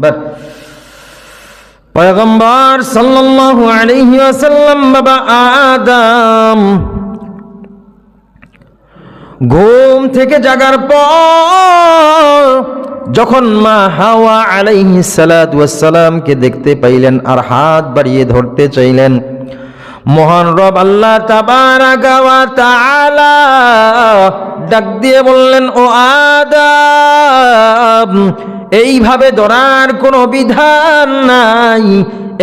আকবার পয়গম্বর সাল্লাল্লাহু আলাইহি ওয়াসাল্লাম, বাবা আদম, ঘুম থেকে জাগার পর যখন মা হাওয়া আলাইহি সালামকে দেখতে পাইলেন আর হাত বাড়িয়ে ধরতে চাইলেন, মহান রব আল্লাহ তাবারাকা ওয়া তাআলা ডাক দিয়ে বললেন ও আদাব এইভাবে ধরার কোনো বিধান নাই।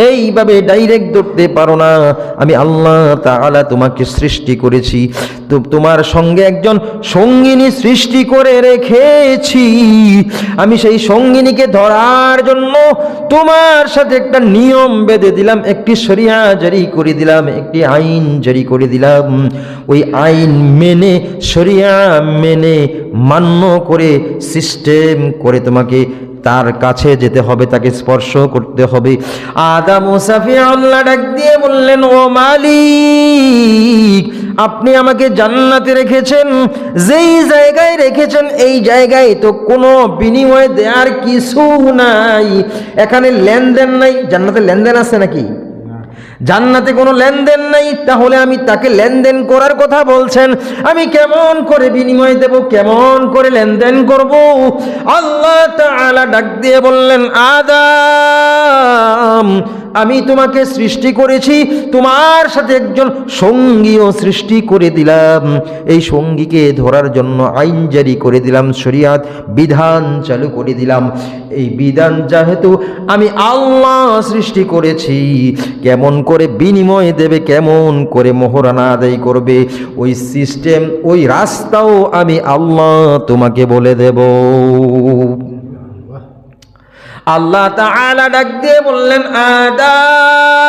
এইভাবে ডাইরেক্ট ধরতে পারো না। আমি আল্লাহ তাআলা তোমাকে সৃষ্টি করেছি। তো তোমার সঙ্গে একজন সঙ্গিনী সৃষ্টি করে রেখেছি। আমি সেই সঙ্গিনীকে ধরার জন্য তোমার সাথে একটা নিয়ম বেঁধে দিলাম, একটি সরিয়া জারি করে দিলাম, একটি আইন জারি করে দিলাম। ওই আইন মেনে, শরিয়া মেনে, মান্য করে সিস্টেম করে তোমাকে তার কাছে যেতে হবে, তাকে স্পর্শ করতে হবে। আদা মুসাফি আল্লাহ ডাক দিয়ে বললেন, ও মালিক, আপনি আমাকে জান্নাতে রেখেছেন, যেই জায়গায় রেখেছেন, এই জায়গায় তো কোনো বিনিময় দেওয়ার কিছু নাই। এখানে লেনদেন নাই, জান্নাতে লেনদেন আছে নাকি? জান্নাতে কোনো লেনদেন নাই, তাহলে আমি তাকে লেনদেন করার কথা বলছেন। আমি কেমন করে বিনিময় দেব, কেমন করে লেনদেন করব? আল্লাহ তাআলা ডাক দিয়ে বললেন, আদম আমি তোমাকে সৃষ্টি করেছি, তোমার সাথে একজন সঙ্গীও সৃষ্টি করে দিলাম। এই সঙ্গীকে ধরার জন্য আইন জারি করে দিলাম, শরিয়াত বিধান চালু করে দিলাম। এই বিধান যেহেতু আমি আল্লাহ সৃষ্টি করেছি, কেমন করে বিনিময় দেবে, কেমন করে মোহরানা আদায় করবে, ওই সিস্টেম ওই রাস্তাও আমি আল্লাহ তোমাকে বলে দেব। আল্লাহ তাআলা ডাক দিয়ে বললেন আদাম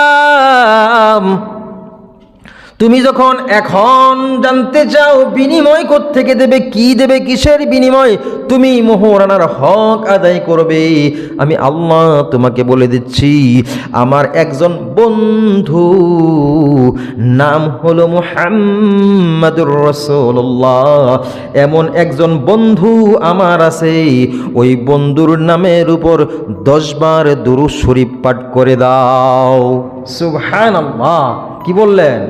তুমি যখন এখন জানতে চাও বিনিময় থেকে দেবে, কি দেবে, কিসের বিনিময়, তুমি মোহরানার হক আদায় করবে। আমি আল্লাহ তোমাকে বলে দিচ্ছি, আমার একজন বন্ধু নাম হলো মুহাম্মাদুর রসুল্লাহ এমন একজন বন্ধু আমার আছে, ওই বন্ধুর নামের উপর দশবার দুরু শরীফ পাঠ করে দাও। সুবহান কি বললেন?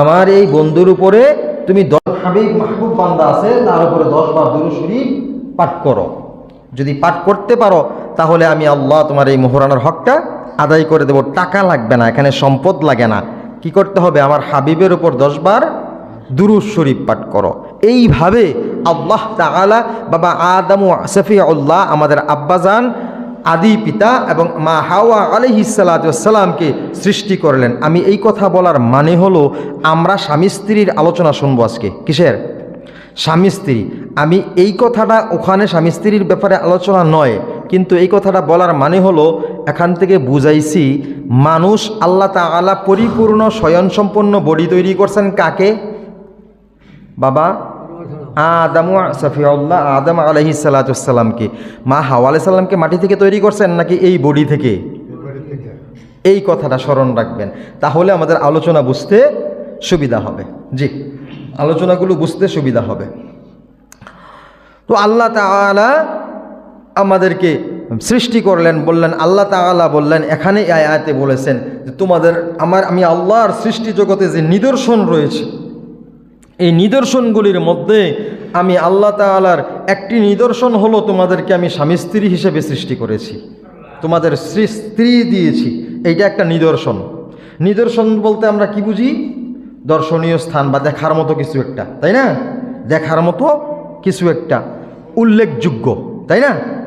আমার এই বন্ধুর উপরে তুমি দশ হাবিব মাহবুব বান্দা আছে, তার উপরে দশ বার পাঠ করো। যদি পাঠ করতে পারো, তাহলে আমি আল্লাহ তোমার এই মোহরানার হকটা আদায় করে দেব। টাকা লাগবে না, এখানে সম্পদ লাগে না। কি করতে হবে? আমার হাবিবের উপর দশবার দুরুজ শরীফ পাঠ করো। এইভাবে আল্লাহ তাআলা বাবা আদম সফিউল্লাহ আমাদের আব্বাজান আদি পিতা এবং মা হাওয়া আলহিসাল্লামকে সৃষ্টি করলেন। আমি এই কথা বলার মানে হলো, আমরা স্বামী স্ত্রীর আলোচনা শুনব আজকে। কিসের? স্বামী স্ত্রী। আমি এই কথাটা ওখানে স্বামী স্ত্রীর ব্যাপারে আলোচনা নয়, কিন্তু এই কথাটা বলার মানে হলো, এখান থেকে বুঝাইছি, মানুষ আল্লাহ তালা পরিপূর্ণ স্বয়ংসম্পন্ন বডি তৈরি করছেন কাকে? বাবা আদম সফিউল্লাহ আদম আলহি সাল্লাতামকে মা হাওয়া আলাই সাল্লামকে মাটি থেকে তৈরি করছেন নাকি এই বডি থেকে? এই কথাটা স্মরণ রাখবেন। তাহলে আমাদের আলোচনা বুঝতে সুবিধা হবে। জি, আলোচনাগুলো বুঝতে সুবিধা হবে। তো আল্লাহ তাআলা আমাদেরকে সৃষ্টি করলেন, বললেন, আল্লাহ তাআলা বললেন এখানে আয়াতে বলেছেন যে তোমাদের, আমার, আমি আল্লাহর সৃষ্টি জগতে যে নিদর্শন রয়েছে এই নিদর্শনগুলির মধ্যে আমি আল্লাহ তাআলার একটি নিদর্শন হলো তোমাদেরকে আমি স্বামী স্ত্রী হিসেবে সৃষ্টি করেছি। তোমাদের স্ত্রী- স্ত্রী দিয়েছি। এইটা একটা নিদর্শন। নিদর্শন বলতে আমরা কি বুঝি? দর্শনীয় স্থান বা দেখার মতো কিছু একটা, তাই না? দেখার মতো কিছু একটা। উল্লেখযোগ্য, তাই না?